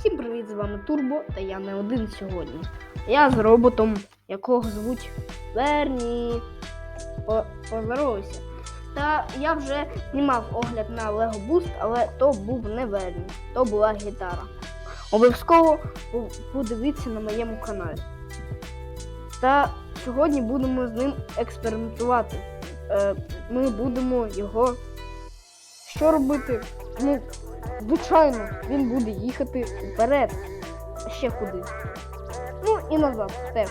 Всім привіт, з вами Турбо, та я не один сьогодні. Я з роботом, якого звуть Верні. По- Поздоровайся. Та я вже знімав огляд на Lego Boost, але то був не Верні, то була гітара. Обов'язково подивіться на моєму каналі. Та сьогодні будемо з ним експериментувати. Е, ми будемо його. Що робити? Звичайно, він буде їхати вперед. Ще куди. Ну і назад теж.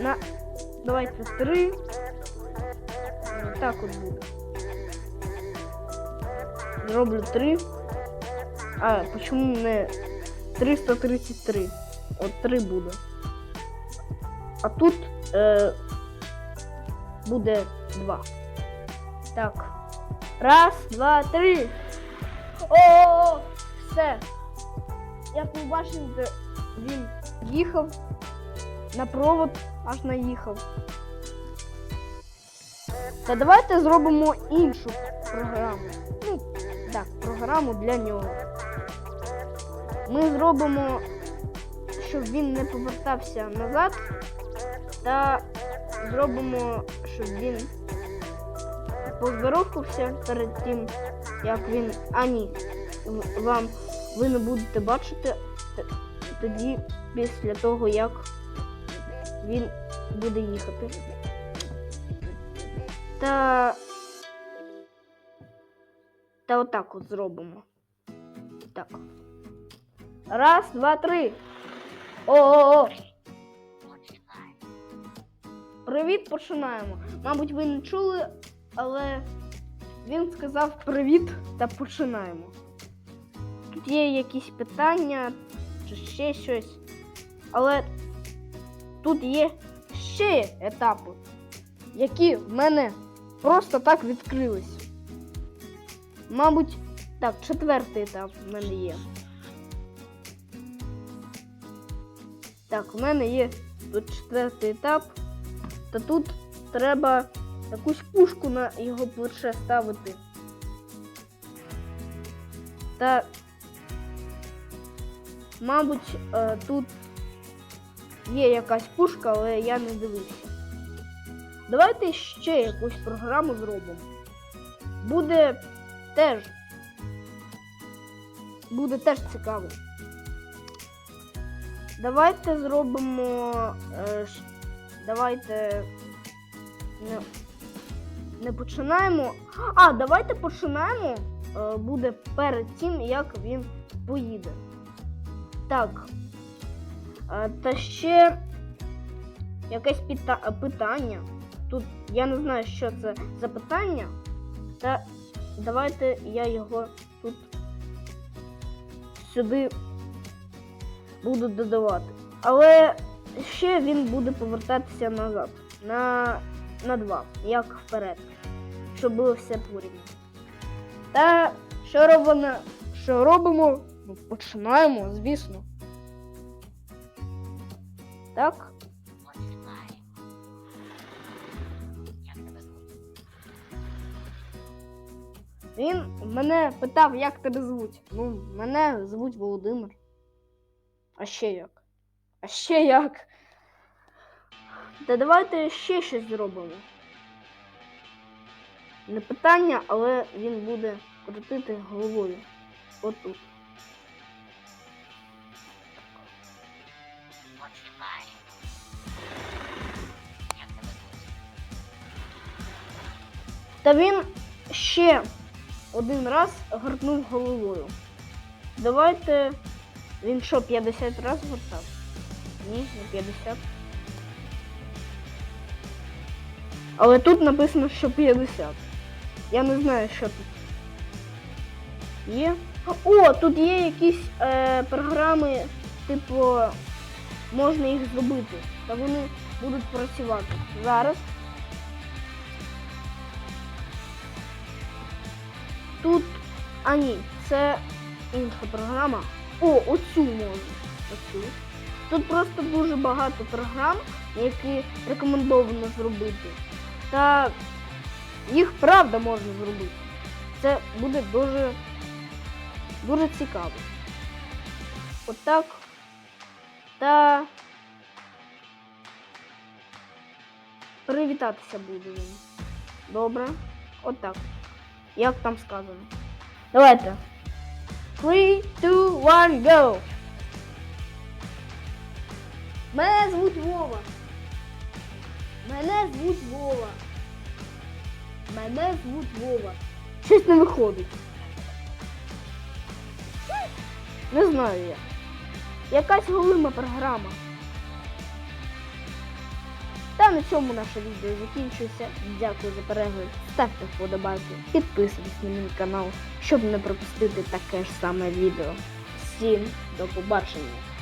На. Давайте три. Так от буде. Зроблю три. А, почему не 333? От три буде. А тут е, буде два. Так. Раз, два, три. О, все. Як ви бачите, він їхав на провод, аж наїхав. Та давайте зробимо іншу програму. Ну, так, програму для нього. Ми зробимо, щоб він не повертався назад, та зробимо, щоб він поздоровкався перед тим, як він. А ні, вам ви не будете бачити тоді, після того, як він буде їхати. Та. Та отак от зробимо. Так. Раз, два, три. О-о-о. Привіт, починаємо. Мабуть, ви не чули, але він сказав привіт та починаємо. Тут є якісь питання чи ще щось. Але тут є ще етапи, які в мене просто так відкрились. Мабуть, так, четвертий етап в мене є. Так, в мене є тут четвертий етап. Та тут треба якусь пушку на його плече ставити. Та, мабуть, е, тут є якась пушка, але я не дивився. Давайте ще якусь програму зробимо. Буде теж. Буде теж цікаво. Давайте зробимо. Е, давайте. Не, починаємо. А, давайте починаємо. Е, буде перед тим, як він поїде. Так. Е, та ще якесь пита- питання. Тут я не знаю, що це за питання. Та давайте я його тут сюди буду додавати. Але ще він буде повертатися назад. На, на 2, як вперед. Щоб було все порівняно. Та що робимо? Що робимо? Ну, починаємо, звісно. Так. Він мене питав, як тебе звуть. Ну, мене звуть Володимир. А ще як? А ще як? Та давайте ще щось зробимо. Не питання, але він буде крутити головою. Отут. Та він ще один раз гортнув головою. Давайте. Він що, 50 разів гортав? Ні, не 50. Але тут написано, що 50. Я не знаю, що тут. Є. О, тут є якісь е, програми, типу, можна їх зробити. Та вони будуть працювати. Зараз. Тут. А ні, це інша програма. О, оцю можна. Оцю. Тут просто дуже багато програм, які рекомендовано зробити. Та їх правда можна зробити. Це буде дуже, дуже цікаво. отак. Та привітатися буду він. Добре. Отак. Як там сказано. Давайте. 3, 2, 1, go! Мене звуть Вова. Мене звуть Вова. Мене звуть Вова. Щось не виходить. Не знаю я. Якась голима програма. Та на цьому наше відео закінчується. Дякую за перегляд. Ставте вподобайки, підписуйтесь на мій канал, щоб не пропустити таке ж саме відео. Всім до побачення!